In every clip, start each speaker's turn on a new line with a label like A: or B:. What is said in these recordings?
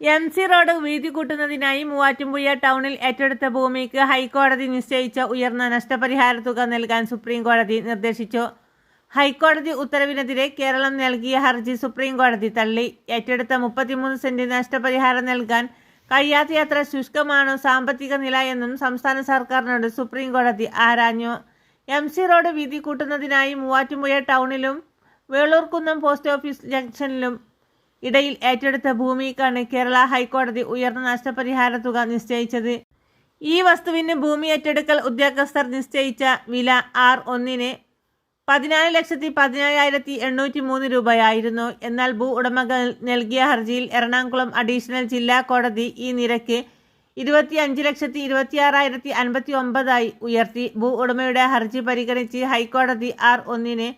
A: M C road വീതി കൂട്ടുന്നതിനായി മൂവാറ്റുപുഴ ടൗണിൽ ഏറ്റെടുത്ത ഭൂമിക്ക് ഹൈക്കോടതി നിശ്ചയിച്ച ഉയർന്ന നഷ്ടപരിഹാര തുക നൽകാൻ സുപ്രീം കോടതി നിർദ്ദേശിച്ചു. ഹൈക്കോടതി ഉത്തരവിനെതിരെ കേരളം നൽകിയ ഹർജി സുപ്രീം കോടതി തള്ളി. ഏറ്റെടുത്ത മുപ്പത്തിമൂന്ന് സെന്റ് നഷ്ടപരിഹാരം നൽകാൻ കഴിയാത്തയത്ര ശുഷ്കമാണോ സാമ്പത്തിക നില എന്നും സംസ്ഥാന സർക്കാരിനോട് സുപ്രീം കോടതി ആരാഞ്ഞു. എം സി റോഡ് വീതി കൂട്ടുന്നതിനായി മൂവാറ്റുപുഴ ടൗണിലും വേളൂർക്കുന്നം പോസ്റ്റ് ഓഫീസ് ജംഗ്ഷനിലും ഇടയിൽ ഏറ്റെടുത്ത ഭൂമിക്കാണ് കേരള ഹൈക്കോടതി ഉയർന്ന നഷ്ടപരിഹാര തുക നിശ്ചയിച്ചത്. ഈ വസ്തുവിന് ഭൂമി ഏറ്റെടുക്കൽ ഉദ്യോഗസ്ഥർ നിശ്ചയിച്ച വില ആർ ഒന്നിന് പതിനാല് ലക്ഷത്തി പതിനേഴായിരത്തി എണ്ണൂറ്റി മൂന്ന് രൂപയായിരുന്നു. എന്നാൽ ഭൂ ഉടമകൾ നൽകിയ ഹർജിയിൽ എറണാകുളം അഡീഷണൽ ജില്ലാ കോടതി ഈ നിരക്ക് ഇരുപത്തി അഞ്ച് ലക്ഷത്തി ഇരുപത്തിയാറായിരത്തി അൻപത്തി ഒമ്പതായി ഉയർത്തി. ഭൂ ഉടമയുടെ ഹർജി പരിഗണിച്ച് ഹൈക്കോടതി ആർ ഒന്നിന്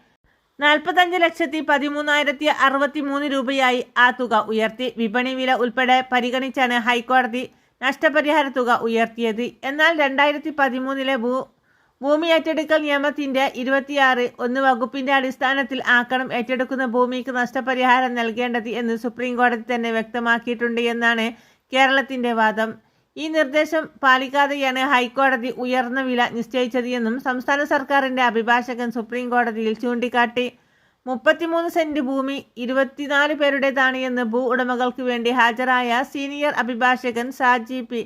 A: നാൽപ്പത്തഞ്ച് ലക്ഷത്തി പതിമൂന്നായിരത്തി അറുപത്തി മൂന്ന് രൂപയായി ആ തുക ഉയർത്തി. വിപണി വില ഉൾപ്പെടെ പരിഗണിച്ചാണ് ഹൈക്കോടതി നഷ്ടപരിഹാര തുക ഉയർത്തിയത്. എന്നാൽ രണ്ടായിരത്തി പതിമൂന്നിലെ ഭൂ ഭൂമി ഏറ്റെടുക്കൽ നിയമത്തിന്റെ ഇരുപത്തിയാറ് ഒന്ന് വകുപ്പിന്റെ അടിസ്ഥാനത്തിൽ ആക്കണം ഏറ്റെടുക്കുന്ന ഭൂമിക്ക് നഷ്ടപരിഹാരം നൽകേണ്ടത് എന്ന് സുപ്രീം കോടതി തന്നെ വ്യക്തമാക്കിയിട്ടുണ്ട് എന്നാണ് കേരളത്തിന്റെ വാദം. ഈ നിർദ്ദേശം പാലിക്കാതെയാണ് ഹൈക്കോടതി ഉയർന്ന വില നിശ്ചയിച്ചത് എന്നും സംസ്ഥാന സർക്കാരിന്റെ അഭിഭാഷകൻ സുപ്രീം കോടതിയിൽ ചൂണ്ടിക്കാട്ടി. മുപ്പത്തിമൂന്ന് സെന്റ് ഭൂമി ഇരുപത്തിനാല് പേരുടേതാണ് എന്ന് ഭൂ ഉടമകൾക്ക് വേണ്ടി ഹാജരായ സീനിയർ അഭിഭാഷകൻ സാജി പി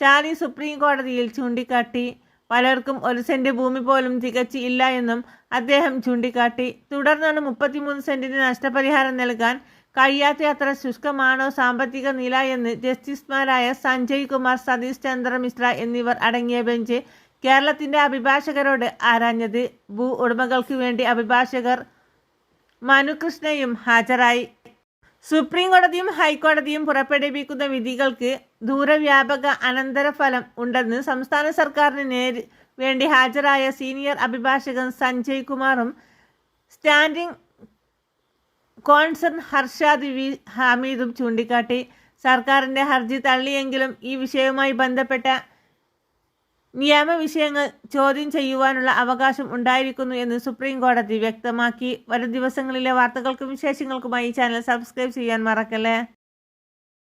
A: ചാലി സുപ്രീം കോടതിയിൽ ചൂണ്ടിക്കാട്ടി. പലർക്കും ഒരു സെന്റ് ഭൂമി പോലും തികച്ച് ഇല്ല എന്നും അദ്ദേഹം ചൂണ്ടിക്കാട്ടി. തുടർന്നാണ് മുപ്പത്തിമൂന്ന് സെന്റിന് നഷ്ടപരിഹാരം നൽകാൻ കഴിയാത്തയത്ര ശുഷ്കമാണോ സാമ്പത്തിക നില എന്ന് ജസ്റ്റിസുമാരായ സഞ്ജയ് കുമാർ സതീഷ് ചന്ദ്ര മിശ്ര എന്നിവർ അടങ്ങിയ ബെഞ്ച് കേരളത്തിന്റെ അഭിഭാഷകരോട് ആരാഞ്ഞത്? ഭൂ ഉടമകൾക്ക് വേണ്ടി അഭിഭാഷകർ മനുകൃഷ്ണയും ഹാജരായി. സുപ്രീം കോടതിയും ഹൈക്കോടതിയും പുറപ്പെടുവിക്കുന്ന വിധികൾക്ക് ദൂരവ്യാപക അനന്തരഫലം ഉണ്ടെന്ന് സംസ്ഥാന സർക്കാരിന് നേരി വേണ്ടി ഹാജരായ സീനിയർ അഭിഭാഷകൻ സഞ്ജയ് കുമാറും സ്റ്റാൻഡിംഗ് കോൺസൺ ഹർഷാദ് വി ഹമീദും ചൂണ്ടിക്കാട്ടി. സർക്കാരിന്റെ ഹർജി തള്ളിയെങ്കിലും ഈ വിഷയവുമായി ബന്ധപ്പെട്ട നിയമവിഷയങ്ങൾ ചോദ്യം ചെയ്യുവാനുള്ള അവകാശം ഉണ്ടായിരിക്കുന്നു എന്ന് സുപ്രീം കോടതി വ്യക്തമാക്കി. വരും ദിവസങ്ങളിലെ വാർത്തകൾക്കും വിശേഷങ്ങൾക്കുമായി ഈ ചാനൽ സബ്സ്ക്രൈബ് ചെയ്യാൻ മറക്കല്ലേ?